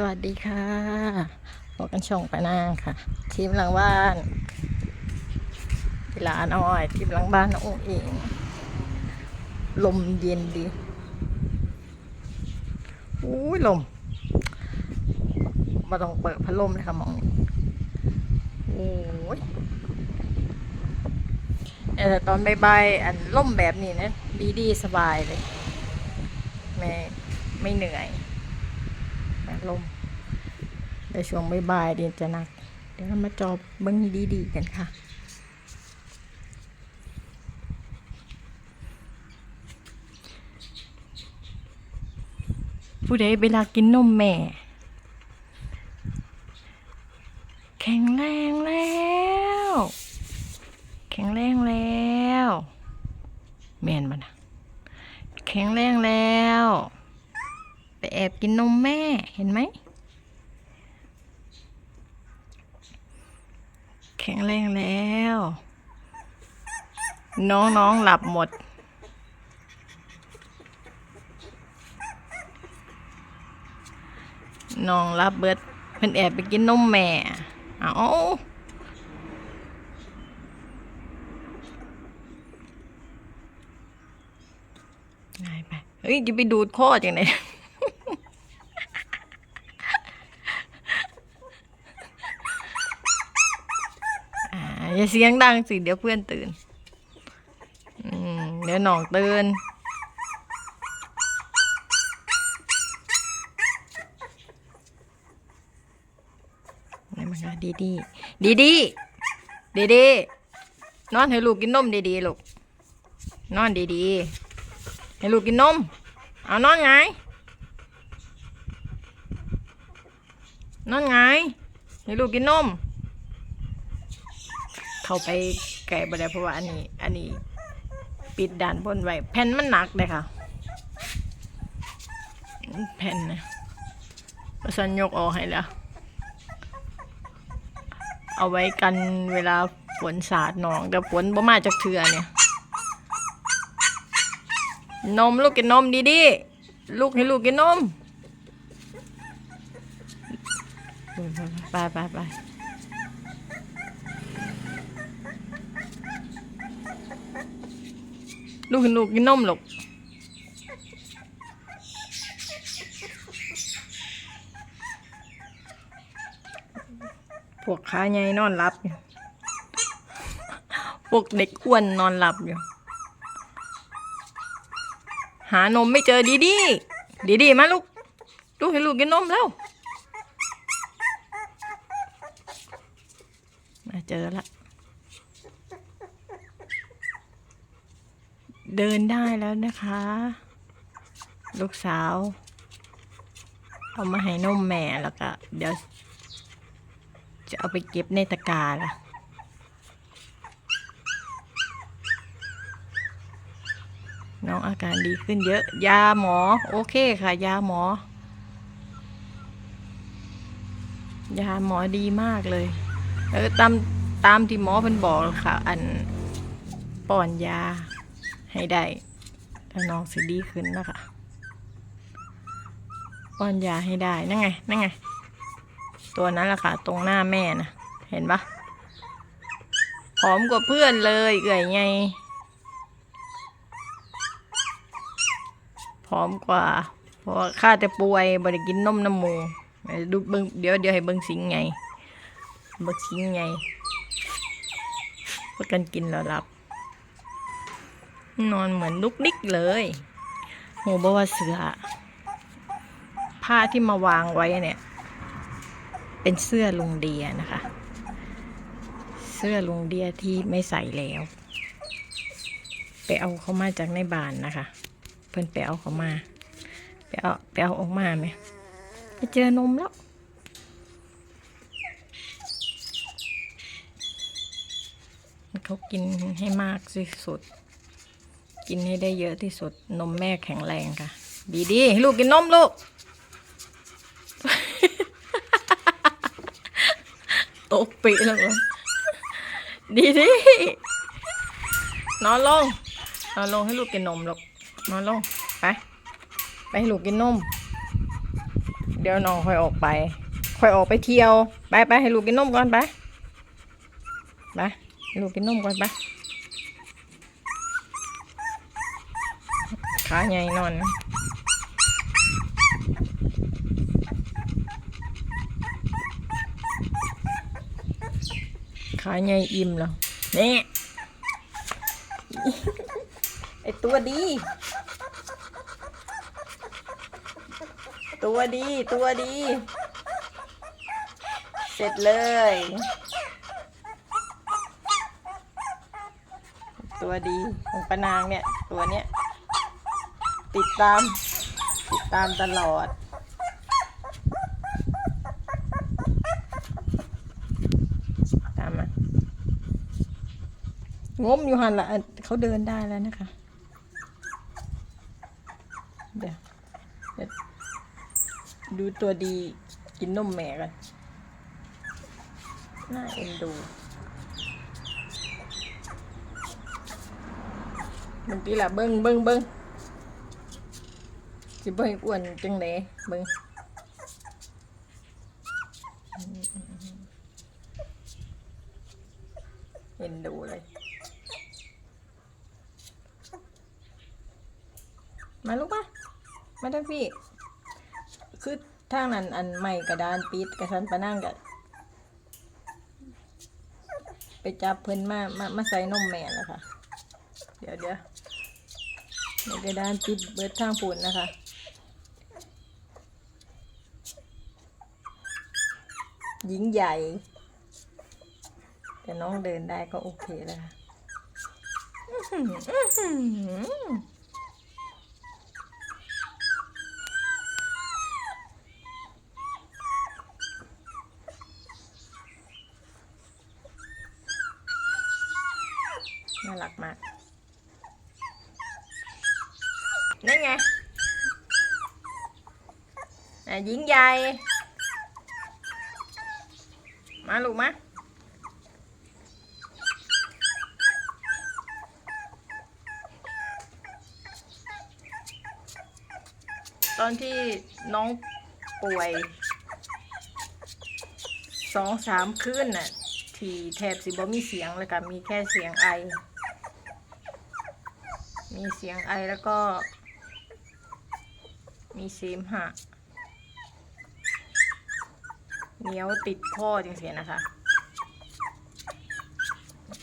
สวัสดีค่ะบอกกันช่องปนางค่ะ ทีมหลังบ้านที่ร้านอ้อย ทีมหลังบ้านน้ององเอง ลมเย็นดีอุ้ยลมมาต้องเปิดพัดลมเลยค่ะมองนี่โอ้ยแต่ตอนใบ่ายๆอันล่มแบบนี้นะ ดีดีสบายเลย ไม่ไม่เหนื่อย ลมแต่ช่วงบ่ายๆเดี๋ยวจะหนัก เดี๋ยวเรามาจอบเบิ้งดีๆกันค่ะผู้ใดเวลากินนมแม่ แข็งแรงแล้ว แข็งแรงแล้ว แม่นมันนะแข็งแรงแล้ว แอบกินนมแม่เห็นไหม แข็งแรงแล้ว น้องๆหลับหมด น้องรับเบิดเพิ่นแอบไปกินนมแม่ เอาง่ายไป เฮ้ยจะไปดูดข้อจังไหน อย่าเสียงดังสิเดี๋ยวเพื่อนตื่นเดี๋ยวน้องตื่นนี่มันดีดีดีดีดีดีนอนให้ลูกกินนมดีดีลูกนอนดีดีให้ลูกกินนม เอานอนไง นอนไงให้ลูกกินนม เข้าไปไก่บไดเพราะว่าอันนี้ อันนี้ ปิดด่านบนไว้ แผ่นมันหนักเลยค่ะ แผ่นนะประสันยกออกให้แล้ว เอาไว้กันเวลาฝนสาดหนอง แต่ฝนบ่มาจากเถื่อเนี่ย นมลูกกินนมดีๆ ลูกให้ลูกกินนม ไปไปไป ลูกห้ลูกกินนมลูกพวกขาใหญ่นอนหลับอยู่พวกเด็กอ้วนนอนหลับอยู่ หานมไม่เจอดีดีดีดีมาลูก ลูกให้ลูกกินนมแล้ว มาเจอละ เดินได้แล้วนะคะ ลูกสาว เอามาให้นมแม่แล้วก็ เดี๋ยว จะเอาไปเก็บในตะกร้าล่ะน้องอาการดีขึ้นเยอะ ยาหมอ โอเคค่ะ ยาหมอ ยาหมอดีมากเลย เออตามตามที่หมอเพิ่นบอกค่ะ อันป้อนยา ให้ได้แล้วน้องสิดีขึ้นนะคะป้อนยาให้ได้นั่นไงนั่นไง ตัวนั้นแหละค่ะ ตรงหน้าแม่นะเห็นปะผอมกว่าเพื่อนเลยเอื่อยไงผอมกว่า เพราะข้าแต่ป่วยบ่ได้กินนมน้ำมูดูเบิ่งเดี๋ยวเดี๋ยวให้เบิ่งสิงไงเบิ่งสิงไงเพื่อกันกินแล้วหลับ นอนเหมือนลุกดิกเลยโหบว่าเสือ ผ้าที่มาวางไว้เนี่ย เป็นเสื้อลุงเดียนะคะ เสื้อลุงเดียที่ไม่ใส่แล้ว ไปเอาเขามาจากในบ้านนะคะ เพิ่นไปเอาเขามา ไปเอาไปเอาออกมาไหมไปเจอนมแล้วเขากินให้มากที่สุด กินให้ได้เยอะที่สุดนมแม่แข็งแรงค่ะดีดีให้ลูกกินนมลูก ตกปีแล้วดีดีนอนลง นอนลงให้ลูกกินนมลูกนอนลง ไป ไปให้ลูกกินนมดดี๋ยวน้องค่อยออกไป ค่อยออกไปเที่ยว ไปไปให้ลูกกินนมก่อนไป ไปให้ลูกกินนมก่อนไป ขาใหญ่นอนขาใหญ่อิ่มแล้วนี่ไอตัวดี ตัวดี ตัวดี เสร็จเลย ตัวดีของปานางเนี่ย ตัวเนี้ย ติดตาม ติดตามตลอด ตามมางมอยู่หันละเขาเดินได้แล้วนะคะ เดี๋ยวดูตัวดีกินนมแม่กัน น่าเอ็นดูเมื่อกี้ละเบิ้งเบิ้งเบิ้ง สิเบิ้งอ้วนจังเลยเบิ้งเอ็นดูเลย มาลูกมามาทั้งพี่ คือทางนั้นอันใหม่กระดานปิดกระสันปะนั่งกับไปจับเพิ่นมา มา มาใส่นมแม่นะคะ เดี๋ยวเดี๋ยวในกระดานปิดเบิดทางปุ่นนะคะ หญิงใหญ่ แต่น้องเดินได้ก็โอเคแล้วค่ะอื้อหืออื้อหือน่ารักมากนั่นไงอะหญิงใหญ่ มาลูกมาตอนที่น้องป่วยสองสามคืนน่ะ ทีแทบสิบ่มีเสียงเลยค่ะมีแค่เสียงไอ มีเสียงไอแล้วก็ มีเสมหะ เหนียวติดพ่อจริงๆนะคะ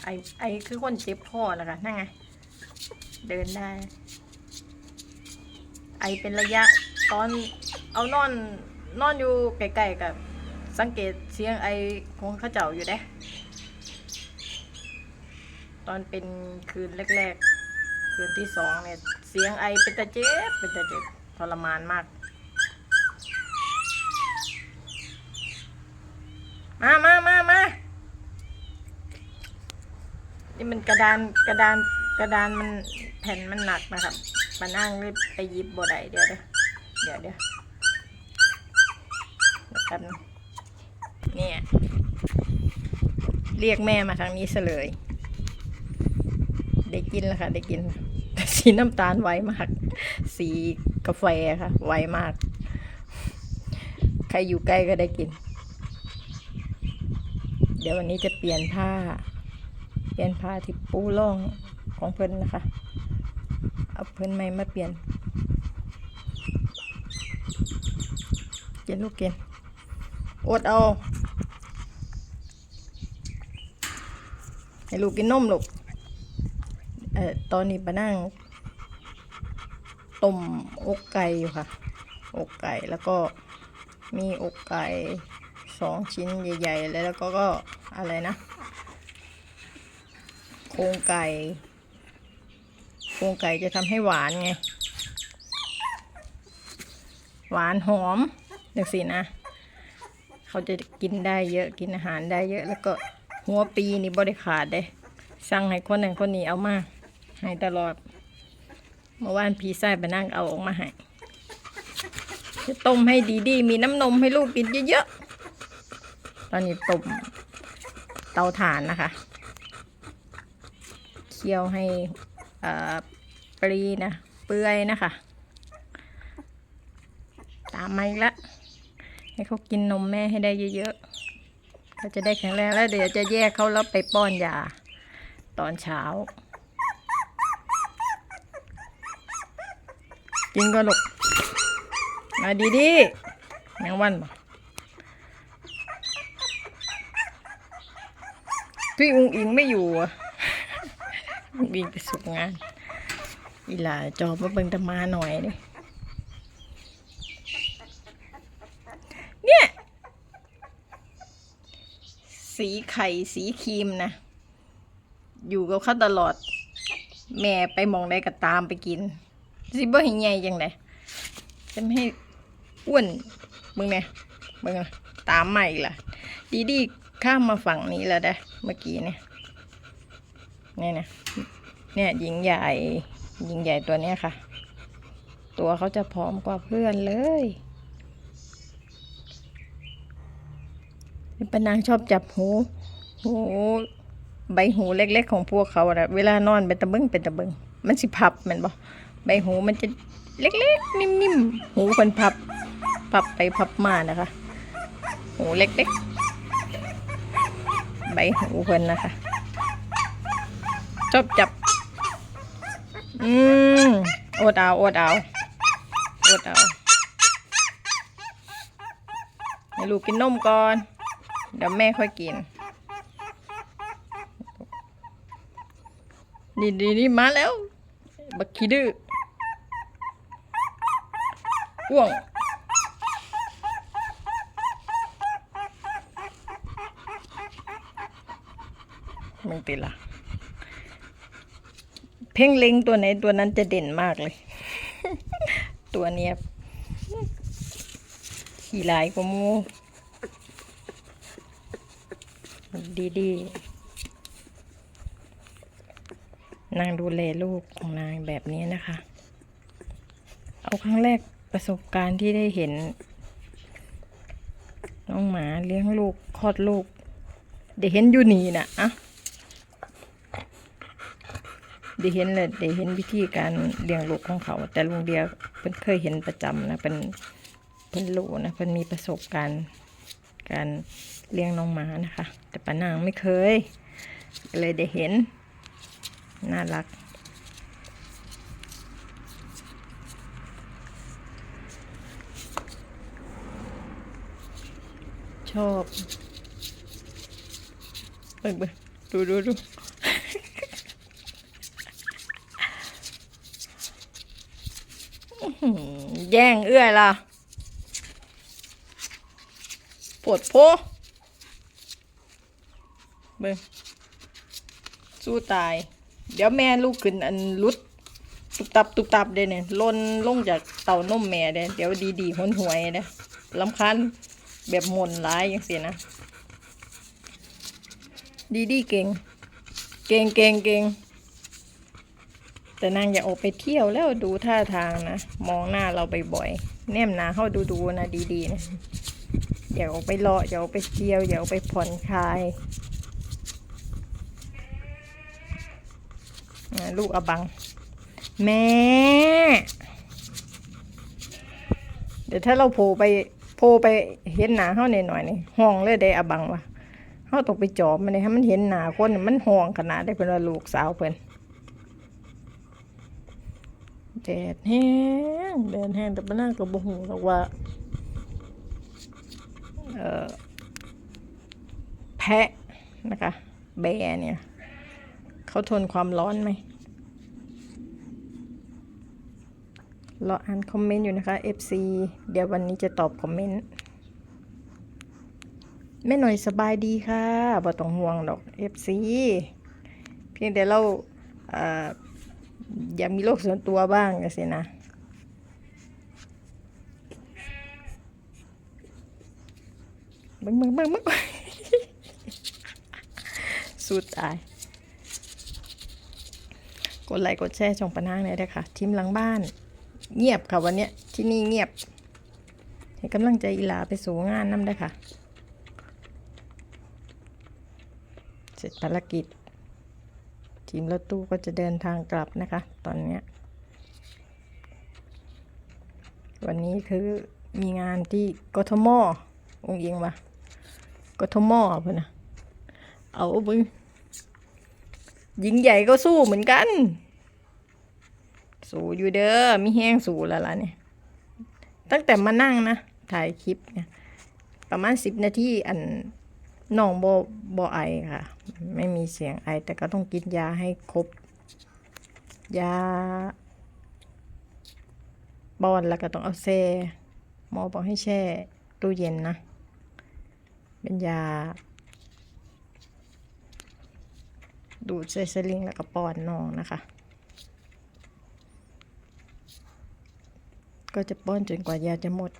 ไอไอคือคนเจ็บพ่อนะคะนั่นไง เดินได้ ไอเป็นระยะตอนเอานอนนอนอยู่ไกลๆกับสังเกตเสียงไอของข้าเจ้าอยู่เด้ ตอนเป็นคืนแรกๆ คืนที่สองเนี่ย เสียงไอเป็นตะเจ็บเป็นตะเจ็บทรมานมาก มามามามานี่มันกระดานกระดานกระดานมันแผ่นมันหนักนะครับมานั่งรีบไปหยิบบ่ได้เดี๋ยวเดี๋ยวเดี๋ยวดี๋ยวเดี๋ยวกันเนี่ยเรียกแม่มาทางนี้ซะเลยได้กินแล้วค่ะ ได้กิน สีน้ำตาลไวมาก สีกาแฟค่ะ ไวมาก ใครอยู่ใกล้ก็ได้กิน เดี๋ยววันนี้จะเปลี่ยนผ้า เปลี่ยนผ้าที่ปูร่องของเพิ่นนะคะ เอาเพิ่นใหม่มาเปลี่ยน เกินลูกเกินอดเอา ให้ลูกกินนมลูกเอ่อตอนนี้ปานั่งต้มอกไก่อยู่ค่ะ อกไก่แล้วก็มีอกไก่ สองชิ้นใหญ่ๆแล้วแล้วก็ก็อะไรนะโครงไก่โครงไก่จะทำให้หวานไง หวานหอมดี๋ยวสินะ เขาจะกินได้เยอะกินอาหารได้เยอะ แล้วก็หัวปีนี่บริขาดเด้สั่งให้คนนั้นคนนี้เอามาให้ตลอด เมื่อวานพี่ชายไปนั่งเอาออกมาให้จะต้มให้ดีๆ มีน้ำนมให้ลูกกินเยอะๆ ตอนนี้ต้มเตาถ่านนะคะ เคี่ยวให้ปรีนะ เปื่อยนะคะ ตามมาอีกแล้วให้เขากินนมแม่ให้ได้เยอะๆเขาจะได้แข็งแรงแล้วเดี๋ยวจะแยกเขาแล้วไปป้อนยา ตอนเช้า กินก็หลูกมาดีดีๆยังวันบ่ พี่อุ้งอิงไม่อยู่อะอุ้งอิงไปสุกงาน อีหลาจอบมาเบิ่งตะมาหน่อยนี่เนี่ย สีไข่สีครีมนะ อยู่กับเขาตลอด แม่ไปมองได้ก็ตามไปกินสิบ่ให้ใหญ่จังไดจะไม่ให้อ้วนมึงเนี่ยมึงตามใหม่ล่ะ ดีดีข้ามมาฝั่งนี้แล้วได้ เมื่อกี้เนี่ยเนี่ยนะเนี่ยหญิงใหญ่หญิงใหญ่ตัวเนี้ยค่ะ ตัวเขาจะผอมกว่าเพื่อนเลยปนางชอบจับหูหูใบหูเล็ก ๆ ของพวกเขาอะเวลานอนเป็นตะบิงเป็นตะบิงมันสิพับมันบ่ใบหูมันจะเล็กๆ นิ่มๆ หูคนพับ พับไปพับมานะคะ หูเล็กๆ ใบหูคนนะคะชอบจับ อืมอดเอาอดเอาอดเอาให้ลูกกินนมก่อน เดี๋ยวแม่ค่อยกินนี่นี่นี่มาแล้ว บักขี้ดื้ออ้วง มึงติดละเพ่งเล็งตัวไหนตัวนั้นจะเด่นมากเลย ตัวเนี้ยขี่ลายกว่าหมูดีดีๆนางดูแลลูกของนางแบบนี้นะคะ เอาครั้งแรกประสบการณ์ที่ได้เห็น น้องหมาเลี้ยงลูกคลอดลูกได้เห็นอยู่นี่นะอะ ได้เห็นเลยได้เห็นวิธีการเลี้ยงลูกของเขา แต่ลุงเดียเพิ่นเคยเห็นประจำนะเป็นเพิ่นรู้นะเพิ่นมีประสบการณ์การเลี้ยงน้องหมานะคะ แต่ป้านางไม่เคย เลยได้เห็น น่ารัก ชอบเบิ่งเบิ่งดูดูดู อื้อหือ แย่งเอื้อยล่ะปวดโพเบิ่งสู้ตาย เดี๋ยวแม่ลูกขึ้นอันลุด ตุบตับตุบตับเด้เนี่ยล่นลงจากเต่านมแม่เด้เดี๋ยวดีดีๆหนหวยเด้ลำคันแบบหมนร้ายอย่างเสียนะ ดีดีเก่ง เก่งเก่งเก่ง แต่นางอย่าออกไปเที่ยวแล้วดูท่าทางนะ มองหน้าเราบ่อยๆแนมหนาเข้าดูๆนะดีๆนะอย่าออกไปเลาะอย่าออกไปเที่ยวอย่าออกไปผ่อนคลายลูกอบัง แม่ เดี๋ยวถ้าเราโผล่ไปโผล่ไปเห็นหนาเข้าหน่อยๆนี่ห้องเลยได้อบังวะเข้าต้องไปจอบมันเลยให้มันเห็นหนาคนมันห้องขนาดได้เป็นว่าลูกสาวเพิ่อน แดดแห้งแดดแห้งแต่ป้าน่าก็บ่หูหรอกว่าเออแพะนะคะ แบร์เนี่ยเขาทนความร้อนไหมรออ่านคอมเมนต์อยู่นะคะ FC เดี๋ยววันนี้จะตอบคอมเมนต์แม่หน่อยสบายดีค่ะบ่ต้องห่วงดอก FC เพียงแต่เราเอยากมีโลกส่วนตัวบ้างสินะมึงมึงมึงมึงสู้ตาย กดไลค์กดแชร์ช่องปะนางเลยนะคะทีมหลังบ้าน เงียบค่ะวันเนี้ยที่นี่เงียบให้กำลังใจอีหลาไปสู่งานน้ำได้ค่ะ เสร็จภารกิจ ทีมรถตู้ก็จะเดินทางกลับนะคะ ตอนนี้ วันนี้คือมีงานที่กทมองยิงมากทมเพื่อนนะเอาบึงยิงใหญ่ก็สู้เหมือนกัน สู้อยู่เด้อมีแห้งสู้แล้วล่ะเนี่ยตั้งแต่มานั่งนะ ถ่ายคลิปเนี่ยประมาณสิบนาทีอัน น้องโบบอไอค่ะ ไม่มีเสียงไอ แต่ก็ต้องกินยาให้ครบ ยาบอนแล้วก็ต้องเอาแช่หมอบอกให้แช่ตู้เย็นนะ เป็นยา ดูดใส่สลิงแล้วก็ป้อนน้องนะคะ ก็จะป้อนจนกว่ายาจะหมด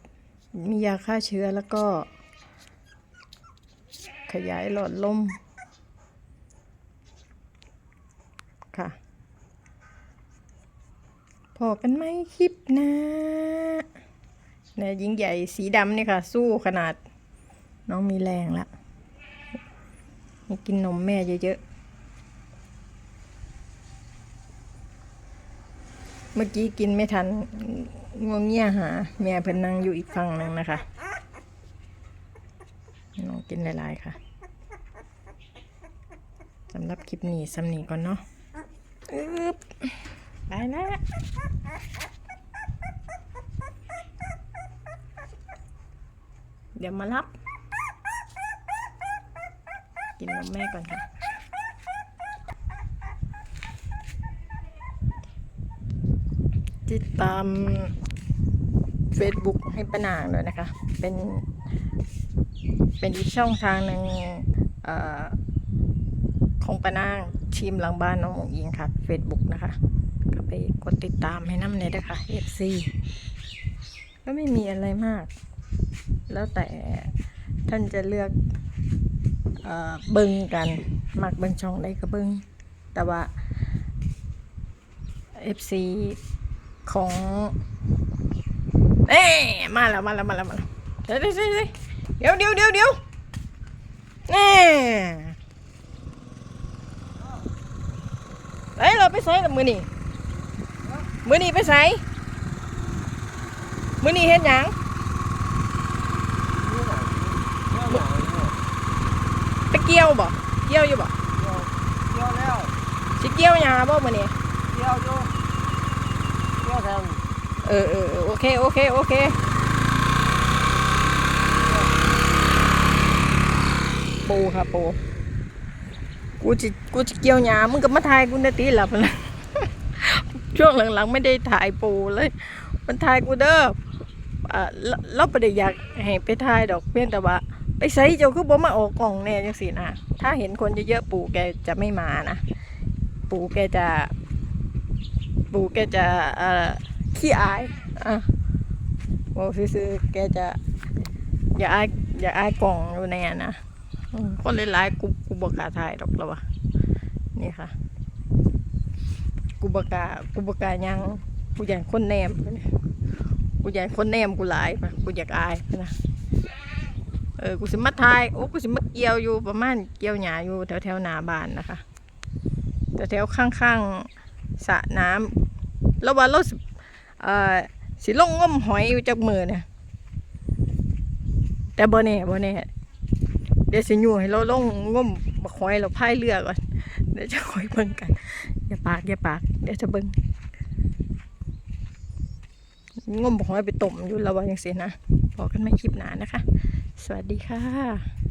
มียาฆ่าเชื้อแล้วก็ ขยายหลอดลมค่ะ พอกันไหมคลิปนะนี่ยยิงใหญ่สีดำนี่ค่ะ สู้ขนาด น้องมีแรงละมีกินนมแม่เยอะๆ เมื่อกี้กินไม่ทันงวงเงียหา แม่เพิ่นนั่งอยู่อีกฝั่งหนึ่งนะคะ น้องกินหลายๆค่ะสำหรับคลิปนี้สำนีก่อนเนาะอึ๊บไปแล้วเดี๋ยวมารับ กินนมแม่ก่อนค่ะติดตาม Facebook ให้ป้านางด้วยนะคะ เป็น เป็นอีกช่องทางหนึ่งอของป้านางทีมหลังบ้านน้องหมงอิงค่ะ Facebook นะคะ ก็ไปกดติดตามให้น้ำเลยนะคะ FC ก็ไม่มีอะไรมาก แล้วแต่ท่านจะเลือกเอเบิ้งกันมักเบิ้งช่องใดก็เบิ้งแต่ว่า FC ของเอ้มาแล้วมาแล้วมาแล้วมาแล้วเดี๋ยวเดี๋ยวเดี๋ยว เดี๋ยวเดี๋ยวเดี๋ยวเน่เอ้ยเราไปใส่ละมือนี่มือนี่ไปใส่มือนี่เฮ็ดหยังไปเกี่ยวบ่เกี่ยวอยู่บ่เกี่ยวแล้วสิเกี่ยวหยังบ่มื้อนี้เกี่ยวอยู่เกี่ยวแทงเออเออเออโอเคโอเคโอเค ปูค่ะปูกูจะกูจะเกี่ยวหญ้ามึงก็มาถ่ายกูได้ตีหลับนะช่วงหลังๆ ไม่ได้ถ่ายปูเลย มันถ่ายกูเด้ออ่าเราเราไม่ได้อยากให้ไปถ่ายดอกเพียงแต่ว่า ไปใส่เจ้าคือบ่มาออกกล่องแน่จังสินะถ้าเห็นคนเยอะๆปู่แกจะไม่มานะปู่แกจะ ปู่แกจะขี้อายอะบอกซื่อแกจะ อย่าอายอย่าอายกล่องอยู่ในอะนะ คนหลายๆกูกูบกาถ่ายดอกแล้ววะนี่ค่ะ กูบกากูบกายังกูอยากคนแนมกูอยากคนแนมกูหลายปะกูอยากอายนะเออกูสิมาทายโอ้กูสิมาเกี่ยวอยู่ประมาณเกี่ยวหญ้าอยู่แถวแถวหนาบานนะคะแถวแถวข้างๆสระน้ำแล้วว่าเราสิเอ่อสิลงงมหอยอยู่จากมือเนี่ยแต่บ่แน่บ่แน่ ดี๋ยวสิยู่ให้เราลงงมบักหอยเราพายเรือก่อน เดี๋ยวจะคอยเบิ่งกัน อย่าปากอย่าปาก เดี๋ยวจะเบิ่งงมบักหอยไปต้มอยู่แล้วว่าจังเสียนะบอกันไม่คลิปหนานะคะ สวัสดีค่ะ